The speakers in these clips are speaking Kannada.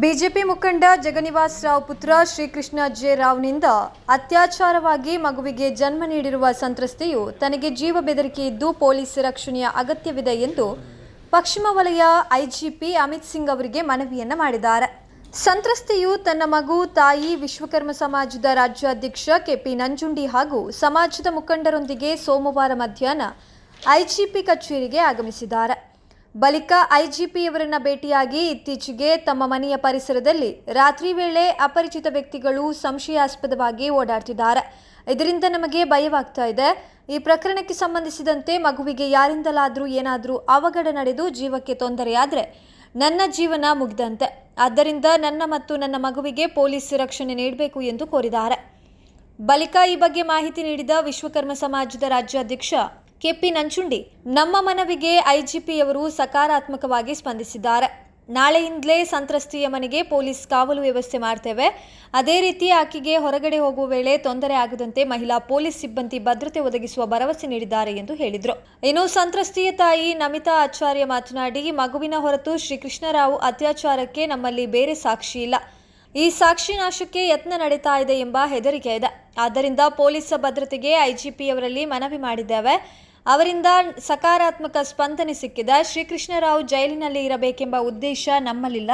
ಬಿಜೆಪಿ ಮುಖಂಡ ಜಗನಿವಾಸ್ ರಾವ್ ಪುತ್ರ ಶ್ರೀಕೃಷ್ಣ ಜೆ ರಾವ್ನಿಂದ ಅತ್ಯಾಚಾರವಾಗಿ ಮಗುವಿಗೆ ಜನ್ಮ ನೀಡಿರುವ ಸಂತ್ರಸ್ತೆಯು ತನಗೆ ಜೀವ ಬೆದರಿಕೆ ಇದ್ದು ಪೊಲೀಸ್ ರಕ್ಷಣೆಯ ಅಗತ್ಯವಿದೆ ಎಂದು ಪಶ್ಚಿಮ ವಲಯ ಐಜಿಪಿ ಅಮಿತ್ ಸಿಂಗ್ ಅವರಿಗೆ ಮನವಿಯನ್ನು ಮಾಡಿದ್ದಾರೆ. ಸಂತ್ರಸ್ತೆಯು ತನ್ನ ಮಗು, ತಾಯಿ, ವಿಶ್ವಕರ್ಮ ಸಮಾಜದ ರಾಜ್ಯಾಧ್ಯಕ್ಷ ಕೆಪಿ ನಂಜುಂಡಿ ಹಾಗೂ ಸಮಾಜದ ಮುಖಂಡರೊಂದಿಗೆ ಸೋಮವಾರ ಮಧ್ಯಾಹ್ನ ಐಜಿಪಿ ಕಚೇರಿಗೆ ಆಗಮಿಸಿದ್ದಾರೆ. ಬಳಿಕ ಐಜಿಪಿಯವರನ್ನ ಭೇಟಿಯಾಗಿ ಇತ್ತೀಚೆಗೆ ತಮ್ಮ ಮನೆಯ ಪರಿಸರದಲ್ಲಿ ರಾತ್ರಿ ವೇಳೆ ಅಪರಿಚಿತ ವ್ಯಕ್ತಿಗಳು ಸಂಶಯಾಸ್ಪದವಾಗಿ ಓಡಾಡ್ತಿದ್ದಾರೆ. ಇದರಿಂದ ನಮಗೆ ಭಯವಾಗ್ತಾ ಇದೆ. ಈ ಪ್ರಕರಣಕ್ಕೆ ಸಂಬಂಧಿಸಿದಂತೆ ಮಗುವಿಗೆ ಯಾರಿಂದಲಾದರೂ ಏನಾದರೂ ಅವಘಡ ನಡೆದು ಜೀವಕ್ಕೆ ತೊಂದರೆಯಾದರೆ ನನ್ನ ಜೀವನ ಮುಗಿದಂತೆ. ಆದ್ದರಿಂದ ನನ್ನ ಮತ್ತು ನನ್ನ ಮಗುವಿಗೆ ಪೊಲೀಸ್ ರಕ್ಷಣೆ ನೀಡಬೇಕು ಎಂದು ಕೋರಿದ್ದಾರೆ. ಬಳಿಕ ಈ ಬಗ್ಗೆ ಮಾಹಿತಿ ನೀಡಿದ ವಿಶ್ವಕರ್ಮ ಸಮಾಜದ ರಾಜ್ಯಾಧ್ಯಕ್ಷ ಕೆಪಿ ನಂಚುಂಡಿ ನಮ್ಮ ಮನವಿಗೆ ಐಜಿಪಿಯವರು ಸಕಾರಾತ್ಮಕವಾಗಿ ಸ್ಪಂದಿಸಿದ್ದಾರೆ. ನಾಳೆಯಿಂದಲೇ ಸಂತ್ರಸ್ತೆಯ ಮನೆಗೆ ಪೊಲೀಸ್ ಕಾವಲು ವ್ಯವಸ್ಥೆ ಮಾಡ್ತೇವೆ. ಅದೇ ರೀತಿ ಆಕೆಗೆ ಹೊರಗಡೆ ಹೋಗುವ ವೇಳೆ ತೊಂದರೆ ಆಗದಂತೆ ಮಹಿಳಾ ಪೊಲೀಸ್ ಸಿಬ್ಬಂದಿ ಭದ್ರತೆ ಒದಗಿಸುವ ಭರವಸೆ ನೀಡಿದ್ದಾರೆ ಎಂದು ಹೇಳಿದರು. ಇನ್ನು ಸಂತ್ರಸ್ತೆಯ ತಾಯಿ ನಮಿತಾ ಆಚಾರ್ಯ ಮಾತನಾಡಿ, ಮಗುವಿನ ಹೊರತು ಶ್ರೀಕೃಷ್ಣರಾವ್ ಅತ್ಯಾಚಾರಕ್ಕೆ ನಮ್ಮಲ್ಲಿ ಬೇರೆ ಸಾಕ್ಷಿ ಇಲ್ಲ. ಈ ಸಾಕ್ಷಿ ನಾಶಕ್ಕೆ ಯತ್ನ ನಡೀತಾ ಇದೆ ಎಂಬ ಹೆದರಿಕೆ ಇದೆ. ಆದ್ದರಿಂದ ಪೊಲೀಸ್ ಭದ್ರತೆಗೆ ಐಜಿಪಿಯವರಲ್ಲಿ ಮನವಿ ಮಾಡಿದ್ದೇವೆ. ಅವರಿಂದ ಸಕಾರಾತ್ಮಕ ಸ್ಪಂದನೆ ಸಿಕ್ಕಿದ ಶ್ರೀಕೃಷ್ಣರಾವ್ ಜೈಲಿನಲ್ಲಿ ಇರಬೇಕೆಂಬ ಉದ್ದೇಶ ನಮ್ಮಲ್ಲಿಲ್ಲ.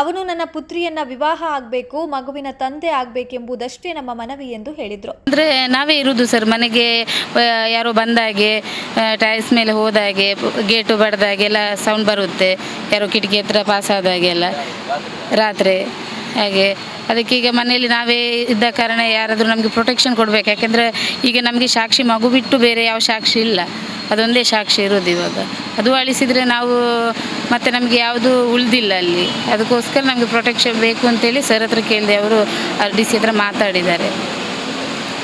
ಅವನು ನನ್ನ ಪುತ್ರಿಯನ್ನ ವಿವಾಹ ಆಗಬೇಕು, ಮಗುವಿನ ತಂದೆ ಆಗಬೇಕೆಂಬುದಷ್ಟೇ ನಮ್ಮ ಮನವಿ ಎಂದು ಹೇಳಿದರು. ಅಂದರೆ ನಾವೇ ಇರುವುದು ಸರ್, ಮನೆಗೆ ಯಾರೋ ಬಂದಾಗೆ ಟೈಲ್ಸ್ ಮೇಲೆ ಹೋದಾಗೆ, ಗೇಟು ಬಡ್ದಾಗೆಲ್ಲ ಸೌಂಡ್ ಬರುತ್ತೆ. ಯಾರೋ ಕಿಟಕಿ ಹತ್ರ ಪಾಸ್ ಆದಾಗೆಲ್ಲ, ರಾತ್ರಿ. ಹಾಗೆ? ಅದಕ್ಕೆ ಈಗ ಮನೆಯಲ್ಲಿ ನಾವೇ ಇದ್ದ ಕಾರಣ ಯಾರಾದರೂ ನಮಗೆ ಪ್ರೊಟೆಕ್ಷನ್ ಕೊಡಬೇಕು. ಯಾಕೆಂದರೆ ಈಗ ನಮಗೆ ಸಾಕ್ಷಿ ಮಗು ಬಿಟ್ಟು ಬೇರೆ ಯಾವ ಸಾಕ್ಷಿ ಇಲ್ಲ. ಅದೊಂದೇ ಸಾಕ್ಷಿ ಇರೋದು ಇವಾಗ. ಅದು ಅಳಿಸಿದರೆ ನಾವು ಮತ್ತೆ ನಮಗೆ ಯಾವುದು ಉಳಿದಿಲ್ಲ ಅಲ್ಲಿ. ಅದಕ್ಕೋಸ್ಕರ ನಮಗೆ ಪ್ರೊಟೆಕ್ಷನ್ ಬೇಕು ಅಂತೇಳಿ ಸರ್ ಹತ್ರ ಕೇಳಿದೆ ಅವರು ಡಿ ಸಿ ಹತ್ರ ಮಾತಾಡಿದ್ದಾರೆ.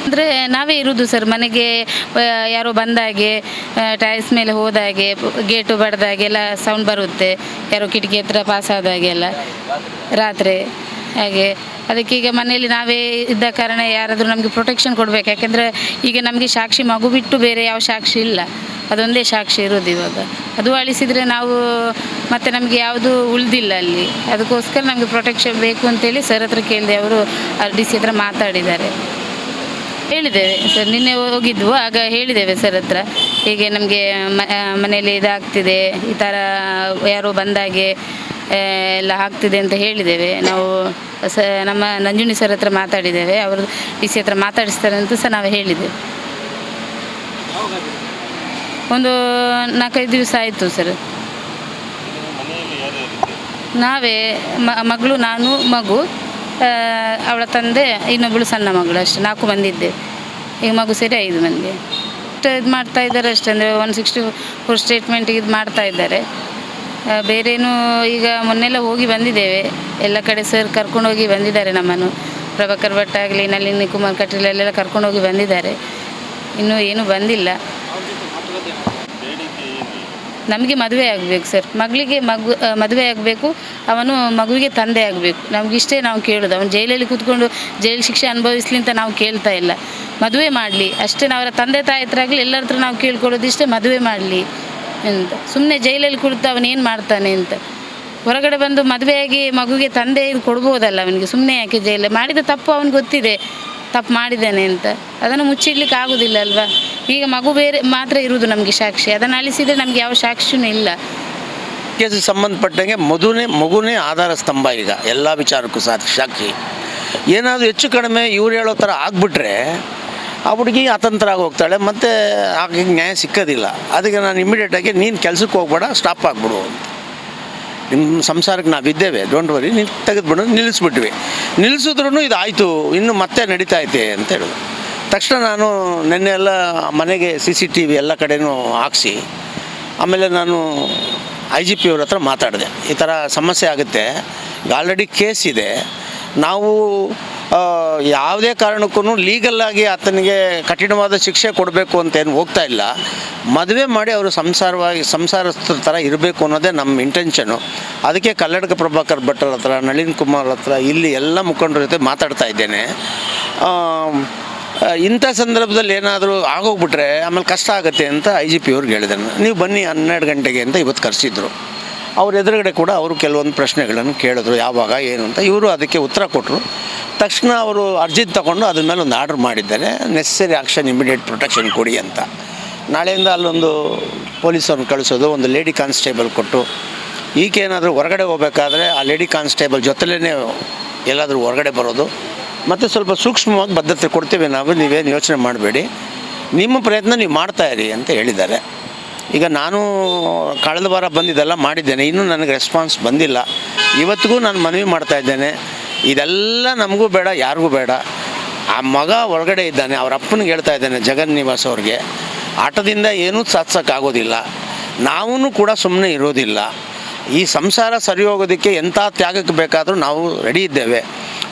ಅಂದರೆ ನಾವೇ ಇರುವುದು ಸರ್ ಮನೆಗೆ ಯಾರೋ ಬಂದಾಗೆ ಟೈಲ್ಸ್ ಮೇಲೆ ಹೋದಾಗೆ ಗೇಟು ಬಡ್ದಾಗೆಲ್ಲ ಸೌಂಡ್ ಬರುತ್ತೆ. ಯಾರೋ ಕಿಟಕಿ ಹತ್ರ ಪಾಸ್ ಆದಾಗೆಲ್ಲ ರಾತ್ರಿ. ಹಾಗೆ? ಅದಕ್ಕೆ ಈಗ ಮನೆಯಲ್ಲಿ ನಾವೇ ಇದ್ದ ಕಾರಣ ಯಾರಾದರೂ ನಮಗೆ ಪ್ರೊಟೆಕ್ಷನ್ ಕೊಡಬೇಕು. ಯಾಕೆಂದರೆ ಈಗ ನಮಗೆ ಸಾಕ್ಷಿ ಮಗು ಬಿಟ್ಟು ಬೇರೆ ಯಾವ ಸಾಕ್ಷಿ ಇಲ್ಲ. ಅದೊಂದೇ ಸಾಕ್ಷಿ ಇರೋದು ಇವಾಗ. ಅದು ಅಳಿಸಿದರೆ ನಾವು ಮತ್ತೆ ನಮಗೆ ಯಾವುದು ಉಳಿದಿಲ್ಲ ಅಲ್ಲಿ. ಅದಕ್ಕೋಸ್ಕರ ನಮಗೆ ಪ್ರೊಟೆಕ್ಷನ್ ಬೇಕು ಅಂತೇಳಿ ಸರ್ ಹತ್ರ ಕೇಳಿದೆ ಅವರು ಡಿ ಸಿ ಹತ್ರ ಮಾತಾಡಿದ್ದಾರೆ. ಹೇಳಿದ್ದೇವೆ ಸರ್, ನಿನ್ನೆ ಹೋಗಿದ್ವು, ಆಗ ಹೇಳಿದ್ದೇವೆ ಸರ್ ಹತ್ರ. ಹೀಗೆ ನಮಗೆ ಮನೆಯಲ್ಲಿ ಇದಾಗ್ತಿದೆ, ಈ ಥರ ಯಾರೋ ಬಂದಾಗೆ ಎಲ್ಲ ಆಗ್ತಿದೆ ಅಂತ ಹೇಳಿದ್ದೇವೆ. ನಾವು ಸ, ನಮ್ಮ ನಂಜುನಿ ಸರ್ ಹತ್ರ ಮಾತಾಡಿದ್ದೇವೆ. ಅವರು ಡಿ ಸಿ ಹತ್ರ ಮಾತಾಡಿಸ್ತಾರೆ ಅಂತ ಸಹ ನಾವು ಹೇಳಿದ್ದೇವೆ. ಒಂದು ನಾಲ್ಕೈದು ದಿವಸ ಆಯಿತು ಸರ್. ನಾವೇ ಮಗಳು, ನಾನು, ಮಗು ಅವಳ ತಂದೆ ಇನ್ನೊಬ್ಬಳು ಸಣ್ಣ ಮಗಳು ಅಷ್ಟೇ. ನಾಲ್ಕು ಮಂದಿ ಇದ್ದೆ ಈಗ ಮಗು ಸೇರಿ ಐದು ಮಂದಿ. ಇದು ಮಾಡ್ತಾ ಇದ್ದಾರೆ ಅಷ್ಟೆ. ಅಂದರೆ ಒನ್ ಸಿಕ್ಸ್ಟಿ ಫೋರ್ ಸ್ಟೇಟ್ಮೆಂಟಿಗೆ ಇದು ಮಾಡ್ತಾ ಇದ್ದಾರೆ. ಬೇರೇನು ಈಗ ಮೊನ್ನೆಲ್ಲ ಹೋಗಿ ಬಂದಿದ್ದೇವೆ. ಎಲ್ಲ ಕಡೆ ಸರ್ ಕರ್ಕೊಂಡೋಗಿ ಬಂದಿದ್ದಾರೆ ನಮ್ಮನ್ನು. ಪ್ರಭಾಕರ್ ಭಟ್ ಆಗಲಿ, ನಳಿನಿ ಕುಮಾರ್ ಕಟೀಲ್ ಅಲ್ಲೆಲ್ಲ ಕರ್ಕೊಂಡೋಗಿ ಬಂದಿದ್ದಾರೆ. ಇನ್ನೂ ಏನೂ ಬಂದಿಲ್ಲ. ನಮಗೆ ಮದುವೆ ಆಗಬೇಕು ಸರ್ ಮಗಳಿಗೆ ಮಗು ಮದುವೆ ಆಗಬೇಕು. ಅವನು ಮಗುವಿಗೆ ತಂದೆ ಆಗಬೇಕು. ನಮಗಿಷ್ಟೇ ನಾವು ಕೇಳೋದು. ಅವನು ಜೈಲಲ್ಲಿ ಕೂತ್ಕೊಂಡು ಜೈಲು ಶಿಕ್ಷೆ ಅನುಭವಿಸ್ಲಿ ಅಂತ ನಾವು ಕೇಳ್ತಾ ಇಲ್ಲ. ಮದುವೆ ಮಾಡಲಿ. ಅಷ್ಟೇ ಅವರ ತಂದೆ ತಾಯಿ ಹತ್ರ ಆಗಲಿ ಎಲ್ಲರ ಹತ್ರ ನಾವು ಕೇಳ್ಕೊಳ್ಳೋದು ಇಷ್ಟೇ ಮದುವೆ ಮಾಡಲಿ. ಅಂತ ಸುಮ್ಮನೆ ಜೈಲಲ್ಲಿ ಕುಳಿತು ಅವನೇನು ಮಾಡ್ತಾನೆ ಅಂತ. ಹೊರಗಡೆ ಬಂದು ಮದುವೆಯಾಗಿ ಮಗುಗೆ ತಂದೆ ಇದು ಕೊಡ್ಬೋದಲ್ಲ ಅವನಿಗೆ. ಸುಮ್ಮನೆ ಯಾಕೆ ಜೈಲಲ್ಲಿ? ಮಾಡಿದ ತಪ್ಪು ಅವನಿಗೆ ಗೊತ್ತಿದೆ. ತಪ್ಪು ಮಾಡಿದ್ದಾನೆ ಅಂತ. ಅದನ್ನು ಮುಚ್ಚಿಡ್ಲಿಕ್ಕೆ ಆಗೋದಿಲ್ಲ ಅಲ್ವಾ? ಈಗ ಮಗು ಬೇರೆ ಮಾತ್ರ ಇರುವುದು ನಮಗೆ ಸಾಕ್ಷಿ. ಅದನ್ನು ಅಳಿಸಿದರೆ ನಮಗೆ ಯಾವ ಸಾಕ್ಷಿನೂ ಇಲ್ಲ. ಕೇಸಿಗೆ ಸಂಬಂಧಪಟ್ಟಂಗೆ ಮಧುನೇ, ಮಗುನೇ ಆಧಾರ ಸ್ತಂಭ ಈಗ. ಎಲ್ಲ ವಿಚಾರಕ್ಕೂ ಸಾಕ್ಷಿ. ಏನಾದರೂ ಹೆಚ್ಚು ಕಡಿಮೆ ಇವ್ರು ಹೇಳೋ ಥರ ಆಗ್ಬಿಟ್ರೆ ಆ ಹುಡುಗಿ ಅತಂತ್ರ ಆಗಿ ಹೋಗ್ತಾಳೆ, ಮತ್ತು ಆಕೆ ನ್ಯಾಯ ಸಿಕ್ಕೋದಿಲ್ಲ. ಅದಕ್ಕೆ ನಾನು ಇಮಿಡಿಯೇಟಾಗಿ ನೀನು ಕೆಲ್ಸಕ್ಕೆ ಹೋಗ್ಬೇಡ ಸ್ಟಾಪ್ ಆಗಿಬಿಡು ನಿಮ್ಮ ಸಂಸಾರಕ್ಕೆ ನಾವು ಇದ್ದೇವೆ ಡೋಂಟ್ ವರಿ ನೀನು ತೆಗೆದುಬಿಡು, ನಿಲ್ಲಿಸ್ಬಿಟ್ವಿ. ನಿಲ್ಲಿಸಿದ್ರೂ ಇದು ಆಯಿತು ಇನ್ನು ಮತ್ತೆ ನಡೀತಾ ಐತೆ ಅಂತ ಹೇಳಿದ್ರು ತಕ್ಷಣ ನಾನು ನಿನ್ನೆ ಎಲ್ಲ ಮನೆಗೆ ಸಿ ಸಿ ಟಿ ವಿ ಎಲ್ಲ ಕಡೆನೂ ಹಾಕ್ಸಿ, ಆಮೇಲೆ ನಾನು ಐ ಜಿ ಪಿ ಅವ್ರ ಹತ್ರ ಮಾತಾಡಿದೆ. ಈ ಥರ ಸಮಸ್ಯೆ ಆಗುತ್ತೆ ಆಲ್ರೆಡಿ ಕೇಸ್ ಇದೆ. ನಾವು ಯಾವುದೇ ಕಾರಣಕ್ಕೂ ಲೀಗಲ್ಲಾಗಿ ಆತನಿಗೆ ಕಠಿಣವಾದ ಶಿಕ್ಷೆ ಕೊಡಬೇಕು ಅಂತ ಏನು ಹೋಗ್ತಾ ಇಲ್ಲ. ಮದುವೆ ಮಾಡಿ ಅವರು ಸಂಸಾರವಾಗಿ, ಸಂಸಾರಸ್ಥರ ಥರ ಇರಬೇಕು ಅನ್ನೋದೇ ನಮ್ಮ ಇಂಟೆನ್ಷನು ಅದಕ್ಕೆ ಕಲ್ಲಡಕ ಪ್ರಭಾಕರ್ ಭಟ್ರ ಹತ್ರ, ನಳಿನ್ ಕುಮಾರ್ ಹತ್ರ ಇಲ್ಲಿ ಎಲ್ಲ ಮುಖಂಡರ ಜೊತೆ ಮಾತಾಡ್ತಾ ಇದ್ದೇನೆ. ಇಂಥ ಸಂದರ್ಭದಲ್ಲಿ ಏನಾದರೂ ಆಗೋಗ್ಬಿಟ್ರೆ ಆಮೇಲೆ ಕಷ್ಟ ಆಗುತ್ತೆ ಅಂತ ಐ ಜಿ ಪಿ ಅವ್ರಿಗೆ ಹೇಳಿದೆ. ನೀವು ಬನ್ನಿ ಹನ್ನೆರಡು ಗಂಟೆಗೆ ಅಂತ ಇವತ್ತು ಕರೆಸಿದ್ರು. ಅವ್ರ ಎದುರುಗಡೆ ಕೂಡ ಅವರು ಕೆಲವೊಂದು ಪ್ರಶ್ನೆಗಳನ್ನು ಕೇಳಿದ್ರು, ಯಾವಾಗ, ಏನು ಅಂತ. ಇವರು ಅದಕ್ಕೆ ಉತ್ತರ ಕೊಟ್ಟರು ತಕ್ಷಣ ಅವರು ಅರ್ಜಿ ತಗೊಂಡು ಅದ್ರ ಮೇಲೆ ಒಂದು ಆರ್ಡ್ರ್ ಮಾಡಿದ್ದಾರೆ. ನೆಸೆಸರಿ ಆಕ್ಷನ್ ಇಮಿಡಿಯೇಟ್ ಪ್ರೊಟೆಕ್ಷನ್ ಕೊಡಿ ಅಂತ. ನಾಳೆಯಿಂದ ಅಲ್ಲೊಂದು ಪೊಲೀಸವ್ರನ್ನ ಕಳಿಸೋದು, ಒಂದು ಲೇಡಿ ಕಾನ್ಸ್ಟೇಬಲ್ ಕೊಟ್ಟು. ಏನಾದರೂ ಹೊರಗಡೆ ಹೋಗಬೇಕಾದ್ರೆ ಆ ಲೇಡಿ ಕಾನ್ಸ್ಟೇಬಲ್ ಜೊತೆಲೇ ಎಲ್ಲಾದರೂ ಹೊರಗಡೆ ಬರೋದು. ಮತ್ತು ಸ್ವಲ್ಪ ಸೂಕ್ಷ್ಮವಾಗಿ ಬದ್ಧತೆ ಕೊಡ್ತೀವಿ ನಾವು, ನೀವೇನು ಯೋಚನೆ ಮಾಡಬೇಡಿ. ನಿಮ್ಮ ಪ್ರಯತ್ನ ನೀವು ಮಾಡ್ತಾಯಿರಿ ಅಂತ ಹೇಳಿದ್ದಾರೆ. ಈಗ ನಾನು ಕಳೆದ ವಾರ ಬಂದಿದ್ದೆಲ್ಲ ಮಾಡಿದ್ದೇನೆ. ಇನ್ನೂ ನನಗೆ ರೆಸ್ಪಾನ್ಸ್ ಬಂದಿಲ್ಲ. ಇವತ್ತಿಗೂ ನಾನು ಮನವಿ ಮಾಡ್ತಾ ಇದ್ದೇನೆ. ಇದೆಲ್ಲ ನಮಗೂ ಬೇಡ, ಯಾರಿಗೂ ಬೇಡ. ಆ ಮಗ ಒಳಗಡೆ ಇದ್ದಾನೆ, ಅವ್ರ ಅಪ್ಪನಿಗೆ ಹೇಳ್ತಾ ಇದ್ದಾನೆ ಜಗನ್ ನಿವಾಸ್ ಅವ್ರಿಗೆ, ಆಟದಿಂದ ಏನೂ ಸಾಧಿಸೋಕ್ಕಾಗೋದಿಲ್ಲ. ನಾವೂ ಕೂಡ ಸುಮ್ಮನೆ ಇರೋದಿಲ್ಲ. ಈ ಸಂಸಾರ ಸರಿ ಹೋಗೋದಕ್ಕೆ ಎಂಥ ತ್ಯಾಗಕ್ಕೆ ಬೇಕಾದರೂ ನಾವು ರೆಡಿ ಇದ್ದೇವೆ.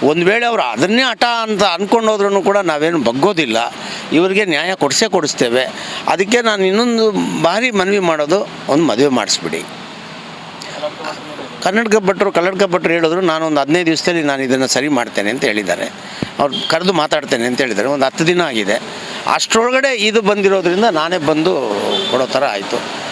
ಒಂದು ವೇಳೆ ಅವರು ಅದನ್ನೇ ಹಠ ಅಂತ ಅಂದ್ಕೊಂಡು ಹೋದ್ರೂ ಕೂಡ ನಾವೇನು ಬಗ್ಗೋದಿಲ್ಲ. ಇವರಿಗೆ ನ್ಯಾಯ ಕೊಡಿಸೇ ಕೊಡಿಸ್ತೇವೆ. ಅದಕ್ಕೆ ನಾನು ಇನ್ನೊಂದು ಭಾರಿ ಮನವಿ ಮಾಡೋದು, ಒಂದು ಮದುವೆ ಮಾಡಿಸ್ಬಿಡಿ. ಕನ್ನಡಕ ಭಟ್ರು ಕನ್ನಡಕ ಭಟ್ರು ಹೇಳಿದ್ರು ನಾನು ಒಂದು ಹದಿನೈದು ದಿವಸದಲ್ಲಿ ನಾನು ಇದನ್ನು ಸರಿ ಮಾಡ್ತೇನೆ ಅಂತ ಹೇಳಿದ್ದಾರೆ. ಅವ್ರು ಕರೆದು ಮಾತಾಡ್ತೇನೆ ಅಂತ ಹೇಳಿದ್ದಾರೆ. ಒಂದು ಹತ್ತು ದಿನ ಆಗಿದೆ. ಅಷ್ಟರೊಳಗಡೆ ಇದು ಬಂದಿರೋದ್ರಿಂದ ನಾನೇ ಬಂದು ಕೊಡೋ ಥರ ಆಯಿತು.